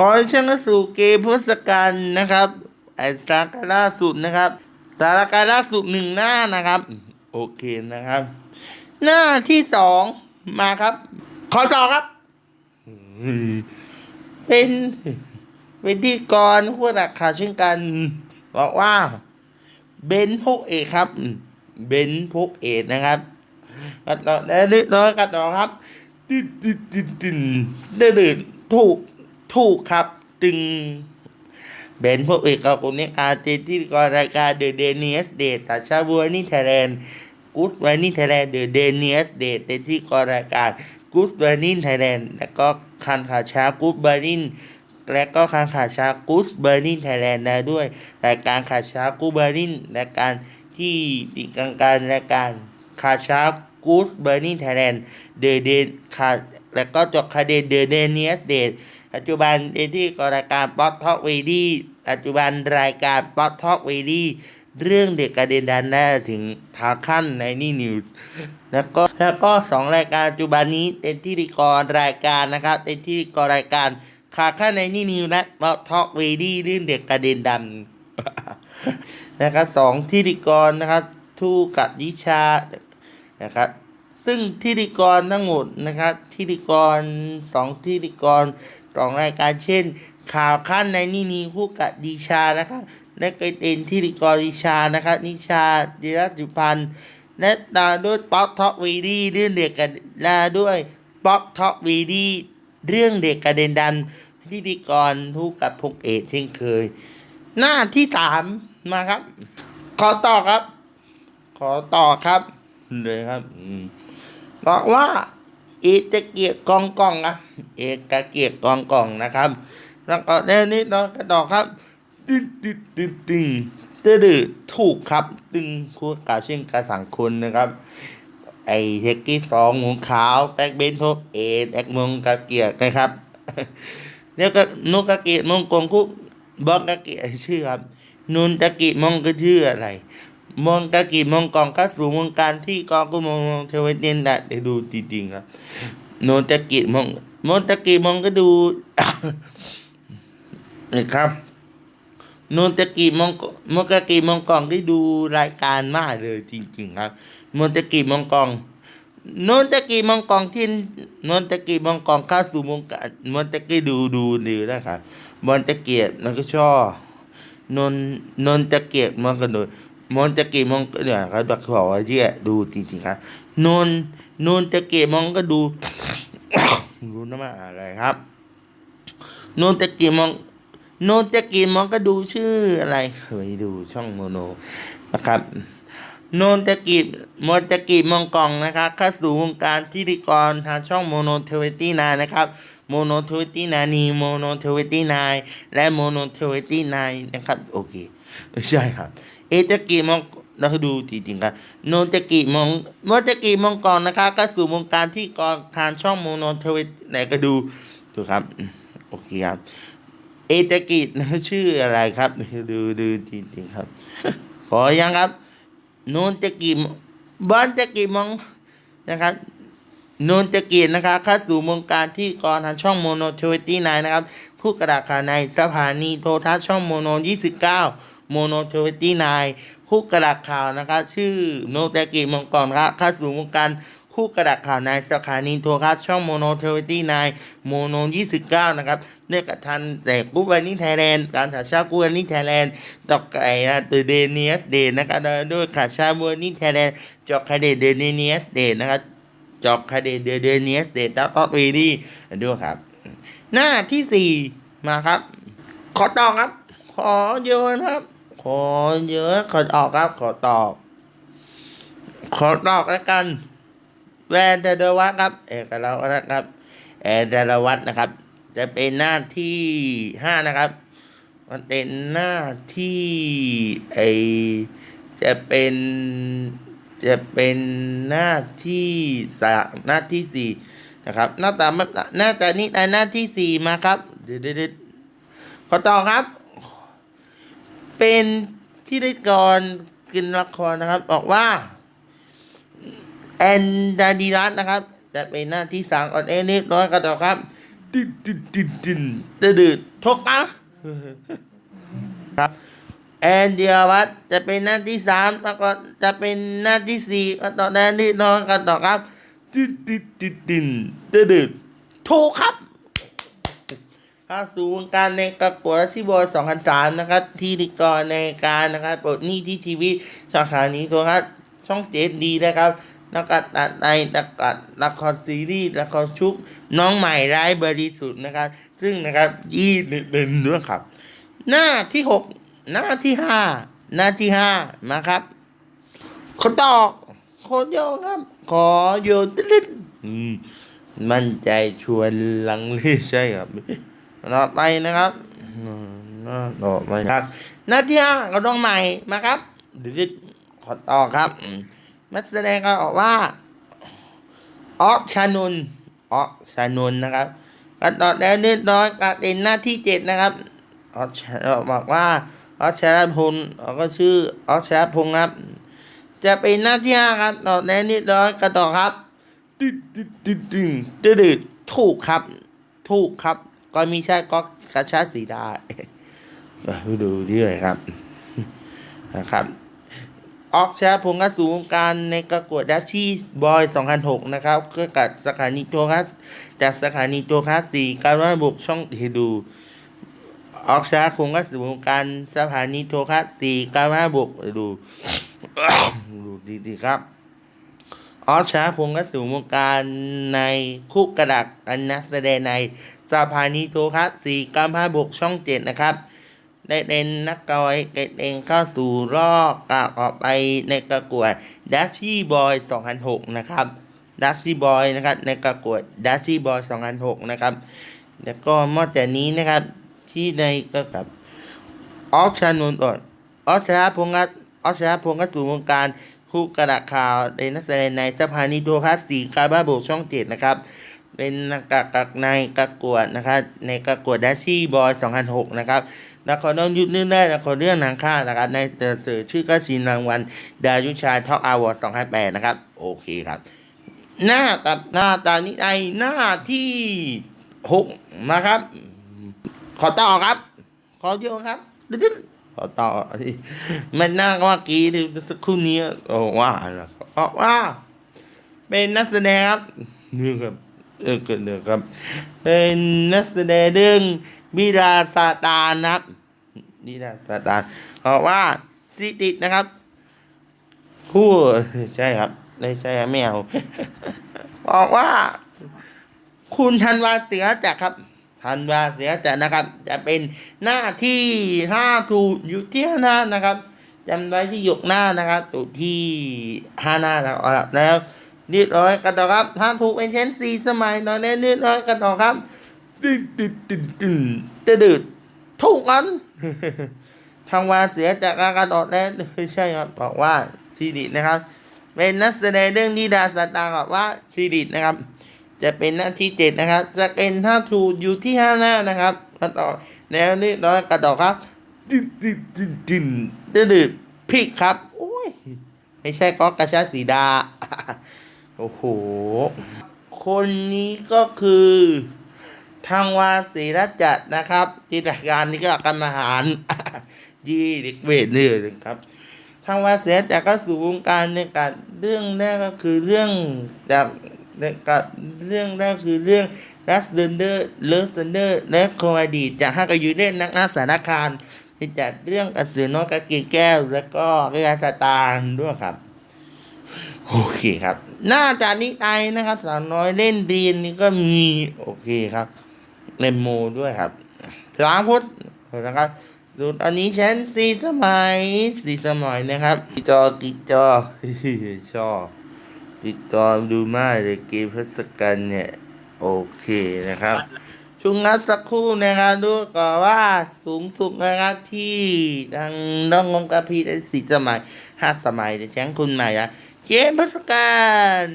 ขอเชิญสู่เกมพุทธกันนะครับไอสตาร์การล่าสุดนะครับสตาร์การล่าสุดหนึ่งหน้านะครับ โอเคนะครับ หน้าที่สองมาครับ ขอต่อครับ เป็นเป็นที่กรผู้หลักข่าวเช่นกัน บอกว่า เบนพกเอกครับ เบนพกเอกนะครับกัดต่อแล้วนิดน้อยกัดต่อครับตึ๊ดตึ๊ดตึ๊ดตึ๊ดเดือดถูก ถูกครับจึงเบนพวกเอกกับคนนี้อาเจที่กรรายการเดอะเดนิสเดตตาชาบัวนี่ไทยแลนด์กูสไวนี่ไทยแลนด์เดอะเดนิสเดตที่กรรายการกูสไวนี่ไทยแลนด์แล้วก็คันขาชากูสเบอร์นินและก็คันขาชากูสเบอร์นินไทยแลนด์ได้ด้วยรายการขาชากูเบอร์นินรายการที่ติดกลางการรายการขาชากูสเบอร์นินไทยแลนด์เดอะเดนคาแล้วก็จบคาเดเดอะเดนิสเดต ปัจจุบันเอที่กรายการป๊อตท็อกวีดีปัจจุบันรายการป๊อตท็อกวีดีเรื่องเด็กกระเด็นดันได้ถึงทาขั้นในนี่นิวส์แล้วก็แล้วก็สองรายการปัจจุบันนี้เป็นที่ดีกรรายการนะครับเป็นที่กรรายการขาขั้นในนี่นิวส์และป๊อตท็อกวีดีเรื่องเด็กกระเด็นดันนะครับสองที่ดีกรนะครับทูกัดยิชานะครับซึ่งที่ดีกรทั้งหมดนะครับที่ดีกรสองที่ดีกร องรายการเช่น ข่าวขั้นในนี่นีคู่กับดิชานะครับและเก็เป็นที่ดีกรดิชานะครับนิชาเดรัจุพันธ์และตามด้วยป๊อกท็อกวีดีเรื่องเด็กกันลาด้วยป๊อกท็อกวีดีเรื่องเด็กกระเด็นดันที่ดีกรคู่กับพงเอกเช่นเคย หน้าที่สามมาครับ ขอต่อครับ ขอต่อครับเลยครับบอกว่า เอกตะเกียกกองกองนะเอกะเกียกกองกองนะครับแล้วก็แน่นี้น้องกระดอกครับตึ้งตึ้งตึ้งตึ้งตึ้งถูกครับ ตึงคู่กาเช่นกาสังคุนนะครับ ไอเทกกี้สองหมูขาวแบ็กเบนทกเอแอกมงกะเกียกนะครับแล้วก็นกกะเกียมงกงคุกบอกกะเกียชื่อครับนุนตะกิมงก็ชื่ออะไร มองกากิมงกองเข้าสู่วงการที่กองก็มองเทวเดนด้ได้ดูจริงๆครับโนตะกิมงโนตะกิมงก็ดูนะครับโนตะกิมองโมกากิมงกองได้ดูรายการมากเลยจริง ๆ ครับโนตะกิมงกองโนตะกิมองกองที่โนตะกิมองกองข้าสู่วงการโนตะกิดูดูดีนะครับบอลตะเกียบมันก็ชอบนนนนตะเกียบมันก็ดู มนตะเกียบมันก็เนี่ยครับอกว่าเที่ยดูจริงๆครับนนนนตะเกียบมันก็ดูรู้นะมาอะไรครับนนตะเกียบมันนนตะเกียบมันก็ดูชื่ออะไรเคยดูช่องโมโนนะครับนนตะกีบมนตะกีบมองกล่องนะครับเข้าสู่วงการพิธีกรทางช่องโมโนเทเวตี้นานะครับโมโนเทเวตี้นานีโมโนเทเวตี้นายและโมโนเทเวตี้นายนะครับโอเคไม่ใช่ครับ เอตะกีมองเราดูจริงๆครับโนตะกีมองโมตะกีมองกองนะครับก้าสู่วงการที่กรทางช่องโมโนเทเวตไหนก็ดูดูกครับโอเคครับเอตะกินะชื่ออะไรครับดูดูจริงๆครับ ขอยังครับนูนตะกีบ้านตะกีมองนะครับนนตะกี้นะครับเข้าสู่วงการที่กรทางช่องโมโนเทเวตี้นนะครับ ผู้กระดาษข่าวในสถานีโทรทัศน์ช่องโมโน 29 โมโนเทเวตี้นผู้กระดาษข่าวนะครับชื่อโนตะกีมองก่อนครับเข้าสู่วงการผู้กระดาษข่าวในสถานีโทรทัศน์ช่องโมโนเทเวตี้นายโมโน 29 นะครับเนื่องกับทันแต่กูบันนี่ไทยแลนด์การถ่ายชากูบันนี่ไทยแลนด์ดอกไก่นะตัวเดเนียสเดนนะครับด้วยขาชาบัวนี่ไทยแลนด์จอกคาเดเดเนียสเดนนะครับจอกคาเดเดเดเนียสเดนแล้วก็วีดีด้วยครับ หน้าที่สี่มาครับ ขอตอครับ ขอเยอะนะครับ ขอเยอะขอออกครับ ขอตอบ ขอตอบแล้วกัน แวนเดอร์วัตครับ เอกลักษณ์นะครับแอนเดรวัตนะครับ จะเป็นหน้าที่ห้านะครับ มันเป็นหน้าที่ไอจะเป็นจะเป็นหน้าที่สามหน้าที่สี่นะครับหน้าตาหน้าตานี้หน้าที่สี่มาครับเดี๋ยวเดี๋ยวขอต่อครับ เป็นที่ได้ก่อนกินละครนะครับ บอกว่า แอนดาดีรัสนะครับ จะเป็นหน้าที่สามออนเอนิดร้อยกระต่อครับตึ๊ดตึ๊ดตึ๊ดตึ๊ดตึ๊ดถูกนะครับ แอนเดียวัตจะเป็นหน้าที่สามแล้วก็จะเป็นหน้าที่สี่ก็ต่อแดนที่น้องกันต่อครับติดติดติดติดติดติดถูกครับ เข้าสู่วงการในประกวดอาชีพบอย2003 นะครับ ที่ดีกรในการนะครับปลดหนี้ที่ชีวิตสาขานี้ตัวครับช่องเจ็ดดีนะครับนักกัดตัดในนักกัดละครซีรีส์ละครชุกน้องใหม่ร้ายบริสุทธิ์นะครับ ซึ่งนะครับยี่หนึ่งด้วยครับ หน้าที่หกหน้าที่ห้าหน้าที่ห้ามาครับคนตอกคนโยงครับ ขอโยนติดๆอืมมั่นใจชวนลังเลใช่ครับ ต่อไปนะครับอืมต่อไปครับ หน้าที่ห้าก็ต้องใหม่มาครับดิดขอต่อครับมมาแสดงก็ออกว่าออกชานุนออกชานุนนะครับก็ต่อแล้วนิดน้อยก็เป็นหน้าที่เจ็ดนะครับออกชาบอกว่าออกชาพลก็ชื่อออกชาพงศ์ครับ จะเป็นหน้าที่ห้าครับต่อแล้วนิดน้อยก็ต่อครับตึ๊ดตึ๊ดตึ๊ดตึ๊ดตึ๊ดตึ๊ดถูกครับ ถูกครับ ก็มีใช่ก็กระชาสีดาก็ดูด้วยครับนะครับ ออกแชร์พงกระสูงการในประกวดดัชชี่บอย 2006 นะครับก็กับสถานีโทรทัศน์จากสถานีโทรทัศน์สีการว่าบุกช่องเฮดู ออกแชร์พงกระสูงการสถานีโทรทัศน์สีการว่าบุกดูดูดีๆครับออชาพงกสู่วงการในคุกกระดักอันนักแสดงใน สภานีโทรทัสี่กัมพาบกช่องเจ็ดนะครับ ได้เป็นนักกอยเกตเองเข้าสู่รอบกลับออกไปในประกวดดัชชี่บอย2006 นะครับดัชชี่บอยนะครับในประกวดดัชชี่บอย2006 นะครับ แล้วก็นอกจากนี้นะครับที่ในก็กับออฟชานนท์อออฟชาพงศ์รัตน์ออฟชาพงศ์รัตสู่วงการคู่กระดาษข่าวเป็นนักแสดงในสภานิโทรทัสีกาบ้าโบกช่องเจ็ดนะครับ เป็นนักกักกักในประกวดนะครับในประกวดดัชชี่บอย2006 นะครับนครน้องยุทธเนื่องได้นครเรื่องนางข้านะครับในเตอร์สื่อชื่อก็ชินรางวัลดายุชาท็อปอาวอร์ด2008นะครับ โอเคครับ หน้าตัดหน้าตานี้ไอหน้าที่หกนะครับ ขอต่อครับ ขอโยงครับดึ๊ดขอต่อที่มันน่าเมื่อกี้ที่สักครู่นี้โอ้ว่าแล้วอว่า เป็นนักแสดงครับนี่ครับ เออเกิดเดือครับเป็นนักแสดงเรื่องบิดาซาตานนะครับบิดาซาตานเพราะว่าสิตินะครับ คู่ใช่ครับไม่ใช่ครับไม่เอาบอกว่า คุณธันวาเสียจักครับธันวาเสียจักนะครับ จะเป็นหน้าที่ห้าถูกอยู่ที่หน้านะครับจำไว้ที่หยกหน้านะครับตัวที่ห้าหน้านะครับแล้ว เรียบร้อยกันต่อครับ ถ้าถูกเป็นเช่นสี่สมัยตอนนี้เรียบร้อยกันต่อครับตึ๊ดตึ๊ดตึ๊ดตึ๊ดตึ๊ดตึ๊ดถูกกันทางวาเสียจากอาการต่อแล้วไม่ใช่ครับบอกว่าซีดิตนะครับ เป็นนักแสดงเรื่องนิดาสตางค์บอกว่าซีดิตนะครับ จะเป็นหน้าที่เจ็ดนะครับ จะเป็นท่าถูกอยู่ที่ห้าหน้านะครับก็ต่อแล้วนี่ร้อยกระดอกครับดึดดึดดึดดึดดึดดึดพริกครับโอ้ยไม่ใช่ก็กระชาสีดา โอ้โห คนนี้ก็คือทางวาศีรจัดนะครับที่รายการนี้ก็กรรมหารยี่เด็กเวทเนี่ยครับ ทางวาเสียจากก็สู่วงการในการเรื่องแรกก็คือเรื่องจากในการเรื่องแรกคือเรื่องรัสเดนเดอร์เลสเดนเดอร์และโคอดีจากห้ากยุเล่นนักนาสารคารที่จัดเรื่องอสือน้อยกะกีแก้ว แล้วก็เรียสตาร์ด้วยครับ โอเคครับน้าจากนี้ไอนะครับ สาวน้อยเล่นดีนนี่ก็มีโอเคครับเลมโมด้วยครับล้างพุทธนะครับดูตอนนี้ฉันสี่สมัยสี่สมัยนะครับกิจอกิจอชอบติดตามดูมากเลยเกมพัสกันเนี่ย โอเคนะครับช่วงนัดสักครู่นะครับดูก่อนว่าสูงสุดนะครับที่ทางน้องงงกระพีได้สี่สมัยห้าสมัยเดี๋ยวแจ้งคุณใหม่นะ Yemesekan.